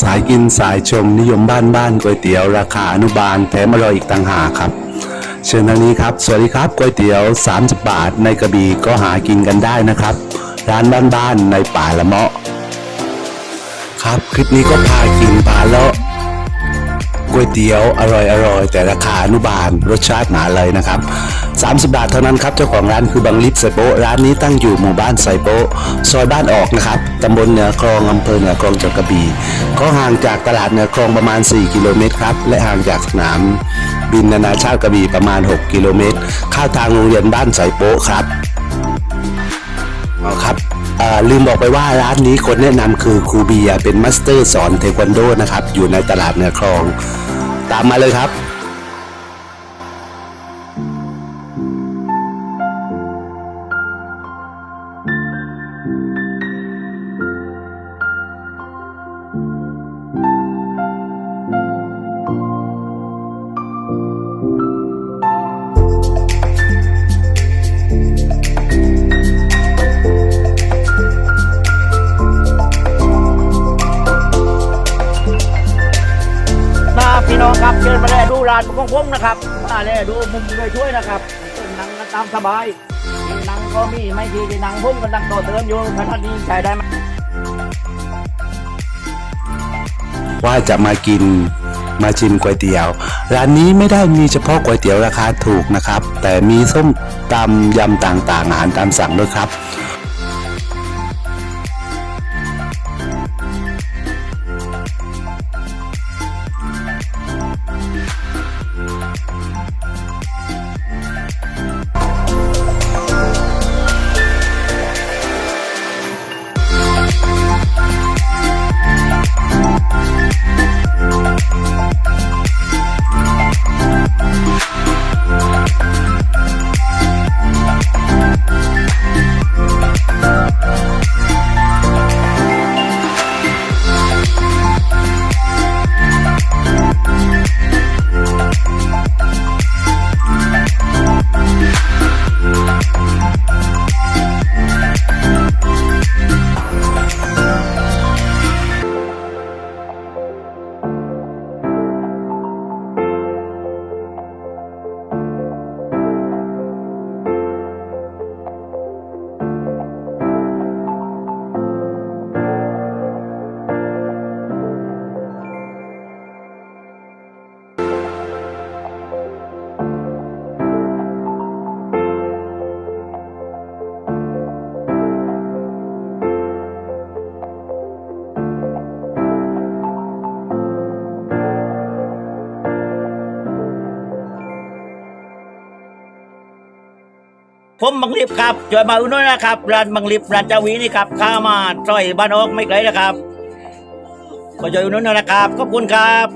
สายกินสายชมนิยมบ้านบ้านก๋วยเตี๋ยวราคาอนุบาลแถมอร่อยอีกต่างหากครับ เชิญทางนี้ครับ สวัสดีครับก๋วยเตี๋ยว 30 บาท ในกระบี่ก็หากินกันได้นะครับ ร้านบ้านๆในป่าละเมาะ ครับคลิปนี้ก็พากินปลาเลาะก๋วยเตี๋ยวอร่อยอร่อยแต่ราคาอนุบาลรสชาติหนาเลยนะครับ 30 บาทเท่านั้นครับเจ้าของร้านคือบังลิฟไซโปร้านนี้ตั้งอยู่หมู่บ้านไซโปซอยบ้านออกนะครับตำบลเหนือคลองอำเภอเหนือคลองจังกระบี่ก็ห่างจากตลาดเหนือคลองประมาณ 4 กิโลเมตรครับและห่างจากสนามบินนานาชาติกระบี่ประมาณ 6 กิโลเมตรเข้าทางโรงเรียนบ้านไซโปครับเอาครับลืมบอกไปว่าร้านนี้คนแนะนำคือครูเบียเป็นมาสเตอร์สอนเทควันโดนะครับอยู่ในตลาดเหนือคลอง ตามมาเลยครับ รานของผมนะครับมาแลดูมุมด้วยช่วยนะครับนหนังกันตามสบายนั่งก็มีไม่ทีที่นั่งผมก็หนังต่อเติมอยู่ขนาดนี้ใช้ได้ไหมว่าจะมากินมาชิมก๋วยเตี๋ยว ร้านนี้ไม่ได้มีเฉพาะก๋วยเตี๋ยวราคาถูกนะครับ แต่มีส้มตำยำต่างๆอาหารตามสั่งด้วยครับ ผมบังลิฟครับจอยมาอุดหนุนนะครับร้านบังลิฟร้านจาวีนี่ครับข้ามาซอยบ้านออกไม่ไกลนะครับก็จอยอุดหนุนนะครับขอบคุณครับ